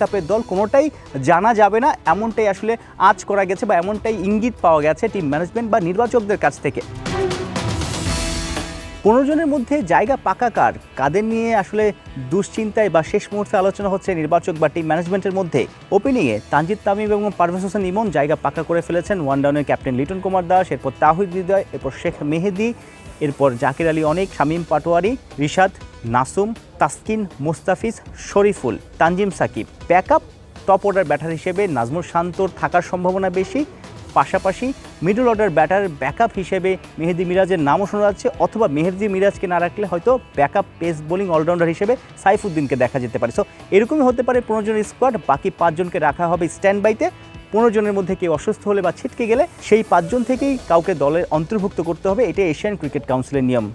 কাপের দল কোনোটাই জানা যাবে না, এমনটাই আসলে আজ করা গেছে বা এমনটাই ইঙ্গিত পাওয়া গেছে টিম ম্যানেজমেন্ট বা নির্বাচকদের কাছ থেকে। পনেরো জনের মধ্যে জায়গা পাকা কার? কাদের নিয়ে আসলে দুশ্চিন্তায় বা শেষ মুহূর্তে আলোচনা হচ্ছে নির্বাচক বা টিম ম্যানেজমেন্টের মধ্যে? ওপেনিংয়ে তানজিদ তামিম এবং পারভেজ হোসেন ইমন জায়গা পাকা করে ফেলেছেন ওয়ান ডাউনের ক্যাপ্টেন লিটন কুমার দাস, এরপর তাহিদ হৃদয় এরপর শেখ মেহেদি, এরপর জাকির আলী অনেক, Shamim Patwari, Rishad Nasum, Taskin, Mustafiz, Shoriful, Tanzim Sakib. Backup, top order batter হিসেবে নাজমুল শান্তর থাকার সম্ভাবনা বেশি। পাশাপাশি মিডল অর্ডার ব্যাটার ব্যাকআপ হিসেবে মেহেদি মিরাজের নামও শোনা যাচ্ছে, অথবা মেহেদি মিরাজকে না রাখলে হয়তো ব্যাকআপ পেস বোলিং অলরাউন্ডার হিসেবে সাইফুদ্দিনকে দেখা যেতে পারে। সো এরকমই হতে পারে পনেরো জনের স্কোয়াড বাকি পাঁচজনকে রাখা হবে স্ট্যান্ড বাইতে পনেরো জনের মধ্যে কেউ অসুস্থ হলে বা ছিটকে গেলে সেই পাঁচজন থেকেই কাউকে দলের অন্তর্ভুক্ত করতে হবে। এটা এশিয়ান ক্রিকেট কাউন্সিলের নিয়ম।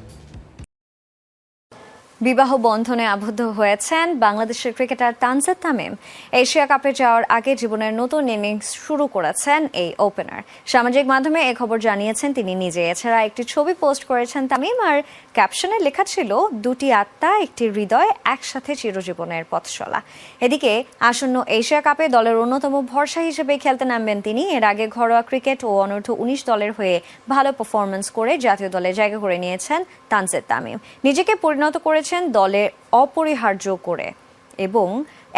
বিবাহ বন্ধনে আবদ্ধ হয়েছেন বাংলাদেশের ক্রিকেটার তানজিদ তামিম। এশিয়া কাপে যাওয়ার আগে জীবনের নতুন ইনিংস শুরু করেছেন এই ওপেনার। সামাজিক মাধ্যমে এ খবর জানিয়েছেন তিনি নিজে। এছাড়া একটি ছবি পোস্ট করেছেন তামিম আর ক্যাপশনে লেখা ছিল, দুটি আত্মা, একটি হৃদয়, একসাথে চিরজীবনের পথ চলা। এদিকে আসন্ন এশিয়া কাপে দলের অন্যতম ভরসা হিসেবে খেলতে নামবেন তিনি। এর আগে ঘরোয়া ক্রিকেট ও অনূর্ধ্ব উনিশ দলের হয়ে ভালো পারফরমেন্স করে জাতীয় দলে জায়গা করে নিয়েছেন তানজিদ তামিম। নিজেকে পরিণত করেছেন দলে অপরিহার্য করে। এবং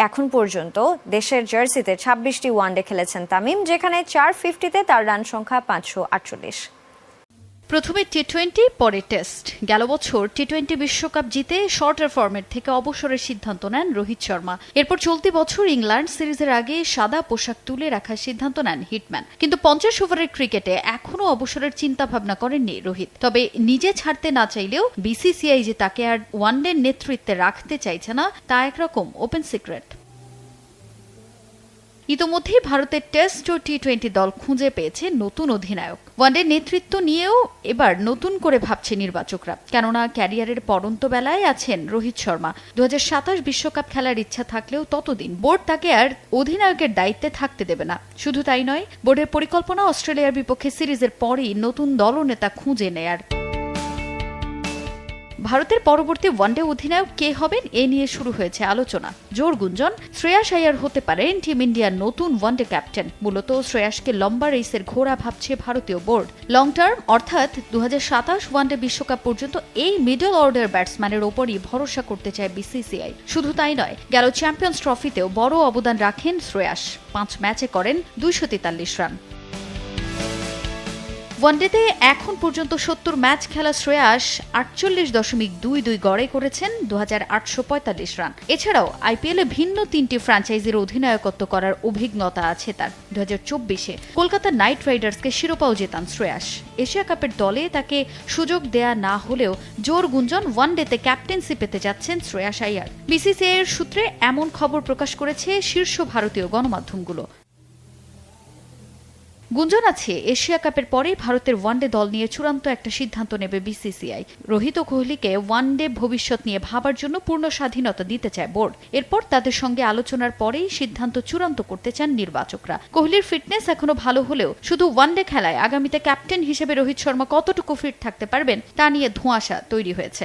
এখন পর্যন্ত দেশের জার্সিতে ছাব্বিশটি ওয়ানডে খেলেছেন তামিম, যেখানে চার ফিফটিতে তার রান সংখ্যা পাঁচশো আটচল্লিশ। প্রথমে টি টোয়েন্টি পরে টেস্ট গেল বছর টি টোয়েন্টি বিশ্বকাপ জিতে শর্টার ফর্মেট থেকে অবসরের সিদ্ধান্ত নেন রোহিত শর্মা। এরপর চলতি বছর ইংল্যান্ড সিরিজের আগে সাদা পোশাক তুলে রাখার সিদ্ধান্ত নেন হিটম্যান। কিন্তু পঞ্চাশ ওভারের ক্রিকেটে এখনও অবসরের চিন্তা ভাবনা করেননি রোহিত। তবে নিজে ছাড়তে না চাইলেও বিসিসিআই যে তাকে আর ওয়ানডের নেতৃত্বে রাখতে চাইছে না, তা একরকম ওপেন সিক্রেট ইতোমধ্যেই ভারতের টেস্ট ও টি টোয়েন্টি দল খুঁজে পেয়েছে নতুন অধিনায়ক। ওয়ানডে নেতৃত্ব নিয়েও এবার নতুন করে ভাবছে নির্বাচকরা। কেননা ক্যারিয়ারের পরন্ত বেলায় আছেন রোহিত শর্মা। দু বিশ্বকাপ খেলার ইচ্ছা থাকলেও ততদিন বোর্ড তাকে আর অধিনায়কের দায়িত্বে থাকতে দেবে না। শুধু তাই নয়, বোর্ডের পরিকল্পনা অস্ট্রেলিয়ার বিপক্ষে সিরিজের পরই নতুন দলনেতা খুঁজে নেয়ার ভারতের পরবর্তী ওয়ানডে অধিনায়ক কে হবেন এ নিয়ে শুরু হয়েছে আলোচনা। জোর গুঞ্জন, শ্রেয়াস আয়ার হতে পারেন টিম ইন্ডিয়ার নতুন ওয়ানডে ক্যাপ্টেন। মূলত শ্রেয়াসকে লম্বা রেসের ঘোড়া ভাবছে ভারতীয় বোর্ড। লং টার্ম, অর্থাৎ দু হাজার সাতাশ ওয়ানডে বিশ্বকাপ পর্যন্ত এই মিডল অর্ডার ব্যাটসম্যানের ওপরই ভরসা করতে চায় বিসিসিআই। শুধু তাই নয়, গেল চ্যাম্পিয়ন্স ট্রফিতেও বড় অবদান রাখেন শ্রেয়াস। পাঁচ ম্যাচে করেন দুইশো তেতাল্লিশ রান। ওয়ানডেতে এখন পর্যন্ত সত্তর ম্যাচ খেলা শ্রেয়াস আটচল্লিশ দশমিক দুই দুই গড়ে করেছেন দু রান। এছাড়াও আইপিএলে ভিন্ন তিনটি ফ্র্যাঞ্চাইজির অধিনায়কত্ব করার অভিজ্ঞতা আছে তার। দু হাজার চব্বিশে কলকাতা নাইট রাইডার্সকে শিরোপাও জেতান শ্রেয়াস। এশিয়া কাপের দলে তাকে সুযোগ দেয়া না হলেও জোর গুঞ্জন ওয়ানডেতে ক্যাপ্টেন্সি পেতে যাচ্ছেন শ্রেয়াস আইয়ার বিসিসিআই এর সূত্রে এমন খবর প্রকাশ করেছে শীর্ষ ভারতীয় গণমাধ্যমগুলো। গুঞ্জন আছে, এশিয়া কাপের পরেই ভারতের ওয়ানডে দল নিয়ে চূড়ান্ত একটা সিদ্ধান্ত নেবে বিসিসিআই। রোহিত কোহলিকে ওয়ানডে ভবিষ্যৎ নিয়ে ভাবার জন্য পূর্ণ স্বাধীনতা দিতে চায় বোর্ড। এরপর তাদের সঙ্গে আলোচনার পরেই সিদ্ধান্ত চূড়ান্ত করতে চান নির্বাচকরা। কোহলির ফিটনেস এখনও ভালো হলেও শুধু ওয়ানডে খেলায় আগামীতে ক্যাপ্টেন হিসেবে রোহিত শর্মা কতটুকু ফিট থাকতে পারবেন, তা নিয়ে ধোঁয়াশা তৈরি হয়েছে।